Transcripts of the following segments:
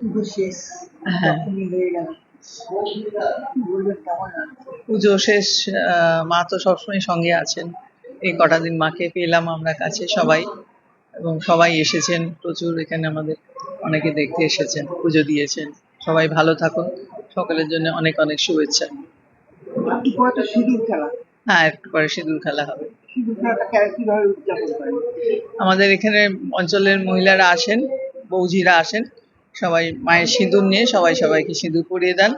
পুজো শেষ হ্যাঁ। পুজো শেষ মা তো সবসময় সঙ্গে আছেন। এই কটা দিন মাকে পেলাম আমরা কাছে সবাই। এবং সবাই এসেছেন প্রচুর এখানে আমাদের অনেকে দেখতে এসেছেন পুজো দিয়েছেন। সবাই ভালো থাকুন সকলের জন্য অনেক অনেক শুভেচ্ছা। হ্যাঁ একটু পরে সিঁদুর খেলা হবে। আমাদের এখানে অঞ্চলের মহিলারা আসেন বৌজিরা আসেন। সবাই মায়ের সিঁদুর নিয়ে সবাই সবাইকে সিঁদুর পরিয়ে দেন।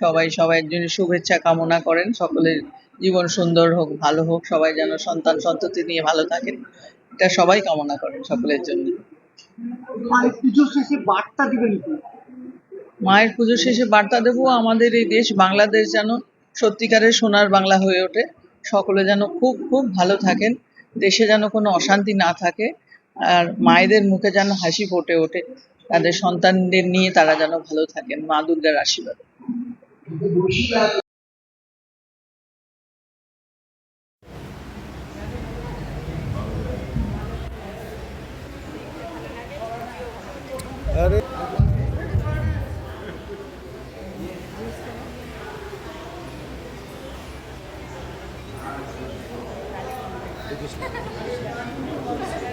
সবাই সবাইয়ের জন্য শুভেচ্ছা কামনা করেন। সকলের জীবন সুন্দর হোক ভালো হোক সবাই যেন সন্তান সন্ততি নিয়ে ভালো থাকেন। এটা সবাই কামনা করেন সকলের জন্য। বার্তা দিবেন মায়ের পুজো শেষে বার্তা দেবো আমাদের এই দেশ বাংলাদেশ যেন সত্যিকারের সোনার বাংলা হয়ে ওঠে। সকলে যেন খুব খুব ভালো থাকেন। দেশে যেন কোনো অশান্তি না থাকে। আর মায়েদের মুখে যেন হাসি ফুটে ওঠে। তাদের সন্তানদের নিয়ে তারা যেন ভালো থাকেন মা দুর্গার আশীর্বাদ। अरे টিপ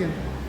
один.